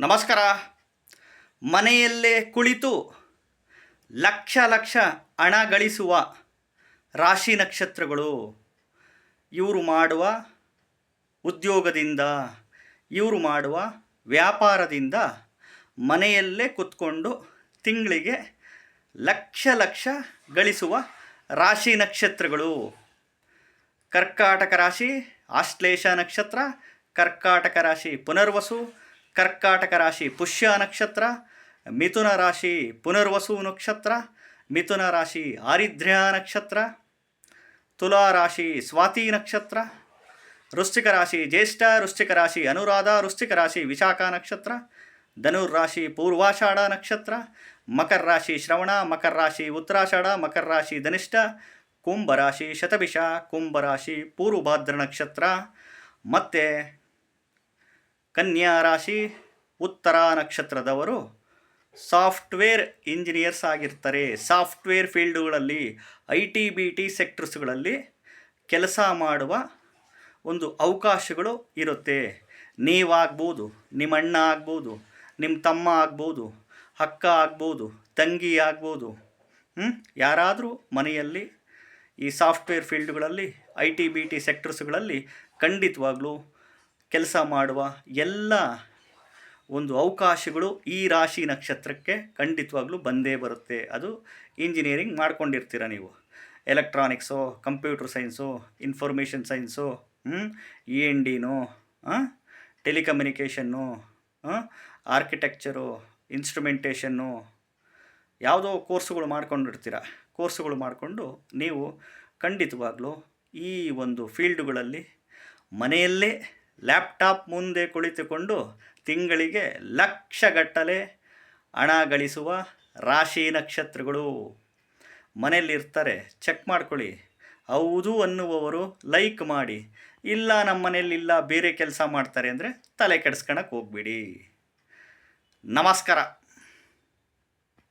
ನಮಸ್ಕಾರ. ಮನೆಯಲ್ಲೇ ಕುಳಿತು ಲಕ್ಷ ಲಕ್ಷ ಹಣ ಗಳಿಸುವ ರಾಶಿ ನಕ್ಷತ್ರಗಳು ಇವರು ಮಾಡುವ ಉದ್ಯೋಗದಿಂದ, ಇವರು ಮಾಡುವ ವ್ಯಾಪಾರದಿಂದ ಮನೆಯಲ್ಲೇ ಕುತ್ಕೊಂಡು ತಿಂಗಳಿಗೆ ಲಕ್ಷ ಲಕ್ಷ ಗಳಿಸುವ ರಾಶಿ ನಕ್ಷತ್ರಗಳು. ಕರ್ಕಾಟಕ ರಾಶಿ, ಆಶ್ಲೇಷ ನಕ್ಷತ್ರ, ಕರ್ಕಾಟಕ ರಾಶಿ ಪುನರ್ವಸು ಕರ್ಕಾಟಕ ರಾಶಿ ಪುಷ್ಯ ನಕ್ಷತ್ರ, ಮಿಥುನ ರಾಶಿ ಪುನರ್ವಸು ನಕ್ಷತ್ರ, ಮಿಥುನ ರಾಶಿ ಆರಿದ್ರ್ಯ ನಕ್ಷತ್ರ, ತುಲಾ ರಾಶಿ ಸ್ವಾತಿ ನಕ್ಷತ್ರ, ವೃಶ್ಚಿಕ ರಾಶಿ ಜ್ಯೇಷ್ಠ, ವೃಶ್ಚಿಕ ರಾಶಿ ಅನುರಾಧ, ವೃಶ್ಚಿಕ ರಾಶಿ ವಿಶಾಖ ನಕ್ಷತ್ರ, ಧನುರ್ ರಾಶಿ ಪೂರ್ವಾಷಾಢ ನಕ್ಷತ್ರ, ಮಕರ ರಾಶಿ ಶ್ರವಣ, ಮಕರ ರಾಶಿ ಉತ್ತರಾಷಾಢ, ಮಕರ ರಾಶಿ ಧನಿಷ್ಠ ಕುಂಭರಾಶಿ ಶತಭಿಷ ಕುಂಭರಾಶಿ ಪೂರ್ವಭಾದ್ರ ನಕ್ಷತ್ರ. ಮತ್ತು ಕನ್ಯಾ ರಾಶಿ ಉತ್ತರ ನಕ್ಷತ್ರದವರು ಸಾಫ್ಟ್ವೇರ್ ಇಂಜಿನಿಯರ್ಸ್ ಆಗಿರ್ತಾರೆ. ಸಾಫ್ಟ್ವೇರ್ ಫೀಲ್ಡುಗಳಲ್ಲಿ, ಐ ಟಿ, ಬಿ ಟಿ ಸೆಕ್ಟರ್ಸ್ಗಳಲ್ಲಿ ಕೆಲಸ ಮಾಡುವ ಒಂದು ಅವಕಾಶಗಳು ಇರುತ್ತೆ. ನೀವಾಗ್ಬೋದು ನಿಮ್ಮ ಅಣ್ಣ ಆಗ್ಬೋದು ನಿಮ್ಮ ತಮ್ಮ ಆಗ್ಬೋದು, ಅಕ್ಕ ಆಗ್ಬೋದು, ತಂಗಿ ಆಗ್ಬೋದು ಹ್ಞೂ ಯಾರಾದರೂ ಮನೆಯಲ್ಲಿ ಈ ಸಾಫ್ಟ್ವೇರ್ ಫೀಲ್ಡ್ಗಳಲ್ಲಿ, ಐ ಟಿ, ಬಿ ಟಿ ಸೆಕ್ಟರ್ಸ್ಗಳಲ್ಲಿ ಖಂಡಿತವಾಗ್ಲೂ ಕೆಲಸ ಮಾಡುವ ಎಲ್ಲ ಒಂದು ಅವಕಾಶಗಳು ಈ ರಾಶಿ ನಕ್ಷತ್ರಕ್ಕೆ ಖಂಡಿತವಾಗ್ಲೂ ಬಂದೇ ಬರುತ್ತೆ. ಅದು ಇಂಜಿನಿಯರಿಂಗ್ ಮಾಡ್ಕೊಂಡಿರ್ತೀರ ನೀವು. Electronics computer science information science E N ಡಿನೋ telecommunication architecture instrumentation ಯಾವುದೋ ಕೋರ್ಸುಗಳು ಮಾಡ್ಕೊಂಡಿರ್ತೀರ. ಕೋರ್ಸುಗಳು ಮಾಡಿಕೊಂಡು ನೀವು ಖಂಡಿತವಾಗ್ಲೂ ಈ ಒಂದು ಫೀಲ್ಡುಗಳಲ್ಲಿ ಮನೆಯಲ್ಲೇ ಲ್ಯಾಪ್ಟಾಪ್ ಮುಂದೆ ಕುಳಿತುಕೊಂಡು ತಿಂಗಳಿಗೆ ಲಕ್ಷಗಟ್ಟಲೆ ಹಣ ಗಳಿಸುವ ರಾಶಿ ನಕ್ಷತ್ರಗಳು ಮನೆಯಲ್ಲಿರ್ತಾರೆ. ಚೆಕ್ ಮಾಡ್ಕೊಳ್ಳಿ. ಹೌದು ಅನ್ನುವವರು ಲೈಕ್ ಮಾಡಿ. ಇಲ್ಲ ನಮ್ಮ ಮನೆಯಲ್ಲಿಲ್ಲ ಬೇರೆ ಕೆಲಸ ಮಾಡ್ತಾರೆ ಅಂದರೆ ತಲೆ ಕೆಡಿಸ್ಕೊಳಕ್ಕೆ ಹೋಗ್ಬಿಡಿ. ನಮಸ್ಕಾರ.